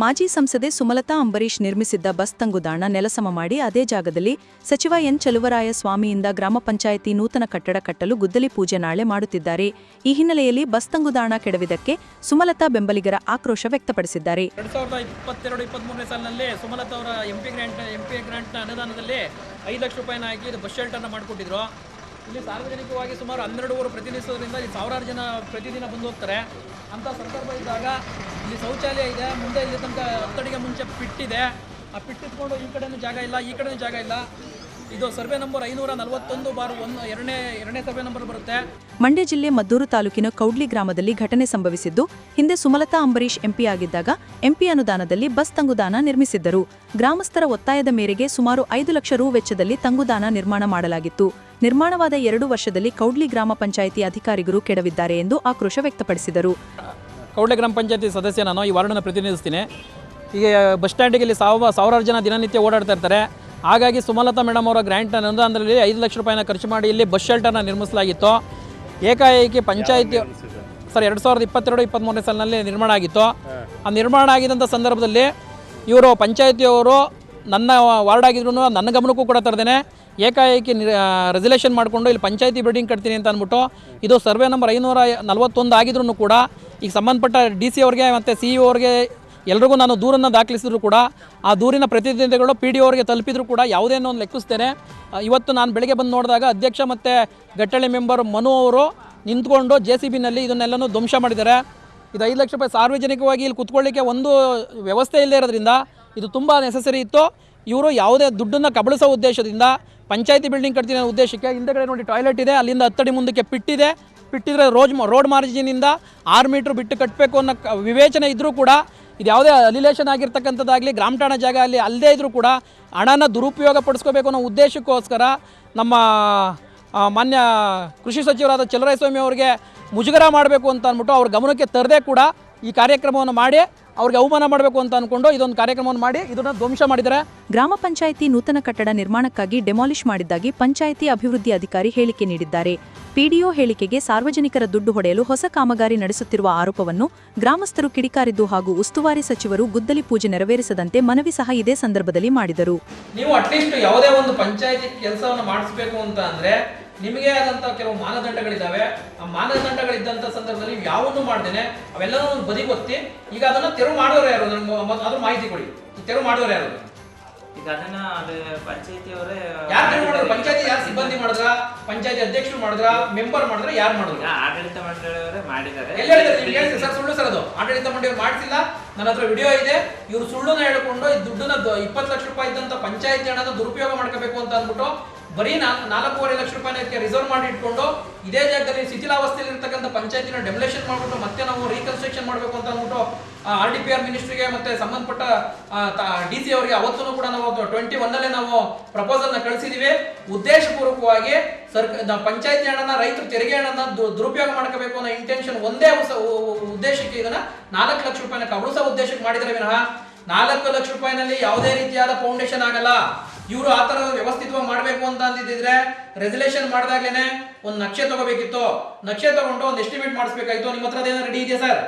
ಮಾಜಿ ಸಂಸದೆ ಸುಮಲತಾ ಅಂಬರೀಶ್ ನಿರ್ಮಿಸಿದ್ದ ಬಸ್ ತಂಗುದಾಣ ನೆಲಸಮ ಮಾಡಿ ಅದೇ ಜಾಗದಲ್ಲಿ ಸಚಿವ ಎನ್ ಚಲುವರಾಯ ಸ್ವಾಮಿಯಿಂದ ಗ್ರಾಮ ಪಂಚಾಯಿತಿ ನೂತನ ಕಟ್ಟಡ ಕಟ್ಟಲು ಗುದ್ದಲಿ ಪೂಜೆ ನಾಳೆ ಮಾಡುತ್ತಿದ್ದಾರೆ. ಈ ಹಿನ್ನೆಲೆಯಲ್ಲಿ ಬಸ್ ತಂಗುದಾಣ ಕೆಡವಿದಕ್ಕೆ ಸುಮಲತಾ ಬೆಂಬಲಿಗರ ಆಕ್ರೋಶ ವ್ಯಕ್ತಪಡಿಸಿದ್ದಾರೆ. ಎರಡು ಸಾವಿರದ ಇಪ್ಪತ್ತೆರಡು ಇಪ್ಪತ್ತ್ಮೂರನೇ ಸಾಲಿನಲ್ಲಿ ಸುಮಲತಾ ಅವರ ಎಂಪಿ ಗ್ರಾಂಟ್ ಎಂಪಿ ಗ್ರಾಂಟ್ನ ಅನುದಾನದಲ್ಲಿ ಐದು ಲಕ್ಷ ರೂಪಾಯಿನ ಹಾಕಿ ಬಸ್ ಶೆಲ್ಟರ್ನ ಮಾಡಿಕೊಟ್ಟಿದ್ರು. ಇಲ್ಲಿ ಸಾರ್ವಜನಿಕವಾಗಿ ಸುಮಾರು ಹನ್ನೆರಡುವರು ಪ್ರತಿನಿಧಿಸೋದ್ರಿಂದ ಇಲ್ಲಿ ಸಾವಿರಾರು ಜನ ಪ್ರತಿದಿನ ಬಂದು ಹೋಗ್ತಾರೆ ಅಂಥ ಸಂದರ್ಭ ಇದ್ದಾಗ ಇಲ್ಲಿ ಶೌಚಾಲಯ ಇದೆ. ಮುಂದೆ ಇಲ್ಲಿ ತನಕ ಹತ್ತಡಿಗೆ ಮುಂಚೆ ಪಿಟ್ಟಿದೆ ಆ ಪಿಟ್ಟಿಟ್ಕೊಂಡು ಈ ಕಡೆನೂ ಜಾಗ ಇಲ್ಲ, ಈ ಕಡೆನೂ ಜಾಗ ಇಲ್ಲ. ಇದು ಸರ್ವೆ ನಂಬರ್ ಐನೂರ ನಲವತ್ತೊಂದು ಬಾರ್ ಒಂದು ಎರಡನೇ ಎರಡನೇ ಸರ್ವೆ ನಂಬರ್ ಬರುತ್ತೆ. ಮಂಡ್ಯ ಜಿಲ್ಲೆ ಮದ್ದೂರು ತಾಲೂಕಿನ ಕೌಡ್ಲಿ ಗ್ರಾಮದಲ್ಲಿ ಘಟನೆ ಸಂಭವಿಸಿದ್ದು, ಹಿಂದೆ ಸುಮಲತಾ ಅಂಬರೀಶ್ ಎಂಪಿ ಆಗಿದ್ದಾಗ ಎಂಪಿ ಅನುದಾನದಲ್ಲಿ ಬಸ್ ತಂಗುದಾನ ನಿರ್ಮಿಸಿದ್ದರು. ಗ್ರಾಮಸ್ಥರ ಒತ್ತಾಯದ ಮೇರೆಗೆ ಸುಮಾರು ಐದು ಲಕ್ಷ ರು ವೆಚ್ಚದಲ್ಲಿ ತಂಗುದಾನ ನಿರ್ಮಾಣ ಮಾಡಲಾಗಿತ್ತು. ನಿರ್ಮಾಣವಾದ ಎರಡು ವರ್ಷದಲ್ಲಿ ಕೌಡ್ಲಿ ಗ್ರಾಮ ಪಂಚಾಯಿತಿ ಅಧಿಕಾರಿಗಳು ಕೆಡವಿದ್ದಾರೆ ಎಂದು ಆಕ್ರೋಶ ವ್ಯಕ್ತಪಡಿಸಿದರು. ಕೌಡ್ಲೆ ಗ್ರಾಮ ಪಂಚಾಯತಿ ಸದಸ್ಯ ನಾನು ಈ ವಾರ್ಡನ್ನು ಪ್ರತಿನಿಧಿಸ್ತೀನಿ. ಈಗ ಬಸ್ ಸ್ಟ್ಯಾಂಡಿಗೆ ಇಲ್ಲಿ ಸಾವ ಸಾವಿರಾರು ಜನ ದಿನನಿತ್ಯ ಓಡಾಡ್ತಾ ಇರ್ತಾರೆ. ಹಾಗಾಗಿ ಸುಮಲತಾ ಮೇಡಮ್ ಅವರ ಗ್ರ್ಯಾಂಟ್ ಅದರಲ್ಲಿ ಐದು ಲಕ್ಷ ರೂಪಾಯಿನ ಖರ್ಚು ಮಾಡಿ ಇಲ್ಲಿ ಬಸ್ ಶೆಲ್ಟರ್ನ ನಿರ್ಮಿಸಲಾಗಿತ್ತು. ಏಕಾಏಕಿ ಪಂಚಾಯಿತಿ ಸರ್, ಎರಡು ಸಾವಿರದ ಇಪ್ಪತ್ತೆರಡು ಇಪ್ಪತ್ತ್ಮೂರನೇ ಸಾಲಿನಲ್ಲಿ ನಿರ್ಮಾಣ ಆಗಿತ್ತು. ಆ ನಿರ್ಮಾಣ ಆಗಿದ್ದಂಥ ಸಂದರ್ಭದಲ್ಲಿ ಇವರು ಪಂಚಾಯತಿಯವರು ನನ್ನ ವಾರ್ಡ್ ಆಗಿದ್ರು ನನ್ನ ಗಮನಕ್ಕೂ ಕೂಡ ತರದೇನೆ. ಏಕಾಏಕಿ ರೆಸಲ್ಯೂಷನ್ ಮಾಡಿಕೊಂಡು ಇಲ್ಲಿ ಪಂಚಾಯತಿ ಬಿಲ್ಡಿಂಗ್ ಕಟ್ತೀನಿ ಅಂತ ಅಂದ್ಬಿಟ್ಟು ಇದು ಸರ್ವೆ ನಂಬರ್ ಐನೂರ ನಲವತ್ತೊಂದು ಆಗಿದ್ರೂ ಕೂಡ ಈಗ ಸಂಬಂಧಪಟ್ಟ ಡಿ ಸಿ ಅವ್ರಿಗೆ ಮತ್ತು ಸಿ ಇ ಅವ್ರಿಗೆ ಎಲ್ರಿಗೂ ನಾನು ದೂರನ್ನು ದಾಖಲಿಸಿದ್ರು ಕೂಡ ಆ ದೂರಿನ ಪ್ರತಿನಿಧಿಗಳು ಪಿ ಡಿ ಅವ್ರಿಗೆ ತಲುಪಿದ್ರು ಕೂಡ ಯಾವುದೇನೋ ಒಂದು ಲೆಕ್ಕಿಸ್ತೇನೆ. ಇವತ್ತು ನಾನು ಬೆಳಗ್ಗೆ ಬಂದು ನೋಡಿದಾಗ ಅಧ್ಯಕ್ಷ ಮತ್ತು ಗಟ್ಟಳೆ ಮೆಂಬರ್ ಮನು ಅವರು ನಿಂತ್ಕೊಂಡು ಜೆ ಸಿ ಬಿನಲ್ಲಿ ಇದನ್ನೆಲ್ಲನೂ ಧ್ವಂಸ ಮಾಡಿದ್ದಾರೆ. ಇದು ಐದು ಲಕ್ಷ ರೂಪಾಯಿ ಸಾರ್ವಜನಿಕವಾಗಿ ಇಲ್ಲಿ ಕುತ್ಕೊಳ್ಳಿಕ್ಕೆ ಒಂದು ವ್ಯವಸ್ಥೆ ಇಲ್ಲದೆ ಇರೋದ್ರಿಂದ ಇದು ತುಂಬ ನೆಸೆಸರಿ ಇತ್ತು. ಇವರು ಯಾವುದೇ ದುಡ್ಡನ್ನು ಕಬಳಿಸೋ ಉದ್ದೇಶದಿಂದ ಪಂಚಾಯತಿ ಬಿಲ್ಡಿಂಗ್ ಕಟ್ತೀನಿ ಅನ್ನೋ ಉದ್ದೇಶಕ್ಕೆ ಹಿಂದೆಗಡೆ ನೋಡಿ ಟಾಯ್ಲೆಟ್ ಇದೆ, ಅಲ್ಲಿಂದ ಹತ್ತಡಿ ಮುಂದಕ್ಕೆ ಪಿಟ್ಟಿದೆ ಪಿಟ್ಟಿದ್ರೆ ರೋಜ್ ರೋಡ್ ಮಾರ್ಜಿನಿಂದ ಆರು ಮೀಟ್ರ್ ಬಿಟ್ಟು ಕಟ್ಟಬೇಕು ಅನ್ನೋ ವಿವೇಚನೆ ಇದ್ದರೂ ಕೂಡ, ಇದು ಯಾವುದೇ ಅಲಿಲೇಷನ್ ಆಗಿರ್ತಕ್ಕಂಥದ್ದಾಗಲಿ ಗ್ರಾಮಠಾಣ ಜಾಗ ಅಲ್ಲಿ ಅಲ್ಲದೇ ಇದ್ದರೂ ಕೂಡ ಹಣನ ದುರುಪಯೋಗ ಪಡಿಸ್ಕೋಬೇಕು ಅನ್ನೋ ಉದ್ದೇಶಕ್ಕೋಸ್ಕರ ನಮ್ಮ ಮಾನ್ಯ ಕೃಷಿ ಸಚಿವರಾದ ಚಲರಾಯಸ್ವಾಮಿ ಅವರಿಗೆ ಮುಜುಗರ ಮಾಡಬೇಕು ಅಂತ ಅಂದ್ಬಿಟ್ಟು ಅವ್ರ ಗಮನಕ್ಕೆ ತರದೇ ಕೂಡ ಈ ಕಾರ್ಯಕ್ರಮವನ್ನು ಮಾಡಿ. ಅವ್ರಿಗೆ ಅವಮಾನ ಮಾಡಬೇಕು ಅಂತ ಅನ್ಕೊಂಡು ಇದೊಂದು ಕಾರ್ಯಕ್ರಮವನ್ನು ಮಾಡಿ ಇದನ್ನು ಧ್ವಂಸ ಮಾಡಿದ್ದಾರೆ. ಗ್ರಾಮ ಪಂಚಾಯಿತಿ ನೂತನ ಕಟ್ಟಡ ನಿರ್ಮಾಣಕ್ಕಾಗಿ ಡೆಮಾಲಿಷ್ ಮಾಡಿದ್ದಾಗಿ ಪಂಚಾಯಿತಿ ಅಭಿವೃದ್ಧಿ ಅಧಿಕಾರಿ ಹೇಳಿಕೆ ನೀಡಿದ್ದಾರೆ. ಪಿಡಿಒ ಹೇಳಿಕೆಗೆ ಸಾರ್ವಜನಿಕರ ದುಡ್ಡು ಹೊಡೆಯಲು ಹೊಸ ಕಾಮಗಾರಿ ನಡೆಸುತ್ತಿರುವ ಆರೋಪವನ್ನು ಗ್ರಾಮಸ್ಥರು ಕಿಡಿಕಾರಿದ್ದು ಹಾಗೂ ಉಸ್ತುವಾರಿ ಸಚಿವರು ಗುದ್ದಲಿ ಪೂಜೆ ನೆರವೇರಿಸದಂತೆ ಮನವಿ ಸಹ ಇದೇ ಸಂದರ್ಭದಲ್ಲಿ ಮಾಡಿದರು. ನೀವು ಅಟ್ಲೀಸ್ಟ್ ಯಾವುದೇ ಒಂದು ಪಂಚಾಯತಿ ಕೆಲಸವನ್ನು ಮಾಡಿಸಬೇಕು ಅಂತ ಅಂದ್ರೆ ನಿಮಗೆ ಆದಂತಹ ಕೆಲವು ಮಾನದಂಡಗಳಿದ್ದಾವೆ ಆ ಮಾನದಂಡಗಳಿದ್ದಂಥ ಸಂದರ್ಭದಲ್ಲಿ ಯಾವನ್ನು ಮಾಡ್ದೇನೆ ಅವೆಲ್ಲನೂ ಒಂದು ಬದಿಗೊತ್ತಿ ಈಗ ಅದನ್ನ ತೆರವು ಮಾಡೋರು ಯಾರು? ಅದ್ರ ಮಾಹಿತಿ ಕೊಡಿ. ತೆರವು ಮಾಡೋರು ಯಾರು? ಈಗ ಅದನ್ನ ಪಂಚಾಯತಿ ಪಂಚಾಯತಿಯವರೇ ಯಾರು ತೆರವು ಮಾಡೋರು? ಪಂಚಾಯತಿ ಯಾರು ಸಿಬ್ಬಂದಿ ಮಾಡಿದ್ರ? ಪಂಚಾಯತಿ ಅಧ್ಯಕ್ಷರು ಮಾಡಿದ್ರ ಮೆಂಬರ್ ಮಾಡಿದ್ರೆ ಯಾರು ಮಾಡಿದ್ರು? ಆಡಳಿತ ಮಂಡಳಿಯವರೇ ಮಾಡಿದ್ದಾರೆ. ಎಲ್ಲ ಹೇಳಿದ್ರೆ? ಸರ್ ಸುಳ್ಳು ಸರ್ ಅದು. ಆಡಳಿತ ಮಂಡಳಿ ಮಾಡಿಸಿಲ್ಲ ನನ್ನ ಹತ್ರ ವಿಡಿಯೋ ಇದೆ. ಇವರು ಸುಳ್ಳುನ ಹೇಳ್ಕೊಂಡು ಈ ದುಡ್ಡನ್ನ ಇಪ್ಪತ್ತು ಲಕ್ಷ ರೂಪಾಯಿ ಇದ್ದಂತ ಪಂಚಾಯತಿ ಹಣದ ದುರುಪಯೋಗ ಮಾಡ್ಕೋಬೇಕು ಅಂತ ಅಂದ್ಬಿಟ್ಟು ಬರೀ ನಾಲ್ಕು ನಾಲ್ಕೂವರೆ ಲಕ್ಷ ರೂಪಾಯಿನ ರಿಸರ್ವ್ ಮಾಡಿ ಇಟ್ಕೊಂಡು ಇದೇ ಜಾಗದಲ್ಲಿ ಶಿಥಿಲಾವಸ್ಥೆಯಲ್ಲಿ ಇರ್ತಕ್ಕಂಥ ಪಂಚಾಯತಿನ ಡೆಮೊಲೇಷನ್ ಮಾಡ್ಬಿಟ್ಟು ಮತ್ತೆ ನಾವು ರೀಕನ್ಸ್ಟ್ರಕ್ಷನ್ ಮಾಡಬೇಕು ಅಂತ ಅಂದ್ಬಿಟ್ಟು ಆರ್ ಡಿ ಪಿ ಆರ್ ಮಿನಿಸ್ಟ್ರಿಗೆ ಮತ್ತೆ ಸಂಬಂಧಪಟ್ಟ ಡಿ ಸಿ ಅವರಿಗೆ ಅವತ್ತೂ ಕೂಡ ನಾವು ಟ್ವೆಂಟಿ ಒನ್ನಲ್ಲೇ ನಾವು ಪ್ರಪೋಸಲ್ನ ಕಳಿಸಿದ್ದೀವಿ ಉದ್ದೇಶಪೂರ್ವಕವಾಗಿ ಸರ್ಕ ಪಂಚಾಯತಿ ಹಣನ, ರೈತರು ತೆರಿಗೆ ಹಣನ ದುರುಪಯೋಗ ಮಾಡ್ಕೋಬೇಕು ಅನ್ನೋ ಇಂಟೆನ್ಷನ್ ಒಂದೇ ಉದ್ದೇಶಕ್ಕೆ ಇದನ್ನ ನಾಲ್ಕು ಲಕ್ಷ ರೂಪಾಯಿನ ಕಬಳಿಸೋ ಉದ್ದೇಶಕ್ಕೆ ಮಾಡಿದರೆ ವಿನಃ. ನಾಲ್ಕು ಲಕ್ಷ ರೂಪಾಯಿನಲ್ಲಿ ಯಾವುದೇ ರೀತಿಯಾದ ಫೌಂಡೇಶನ್ ಆಗಲ್ಲ. ಇವರು ಆ ಥರ ವ್ಯವಸ್ಥಿತವಾಗಿ ಮಾಡಬೇಕು ಅಂತ ಅಂದಿದ್ರೆ ರೆಸಲ್ಯೂಷನ್ ಮಾಡಿದಾಗ್ಲೇನೆ ಒಂದು ನಕ್ಷೆ ತಗೋಬೇಕಿತ್ತು. ನಕ್ಷೆ ತಗೊಂಡು ಒಂದು ಎಸ್ಟಿಮೇಟ್ ಮಾಡಿಸ್ಬೇಕಾಯ್ತು. ನಿಮ್ಮ ಹತ್ರ ಅದೇನೋ ರೆಡಿ ಇದೆಯಾ ಸರ್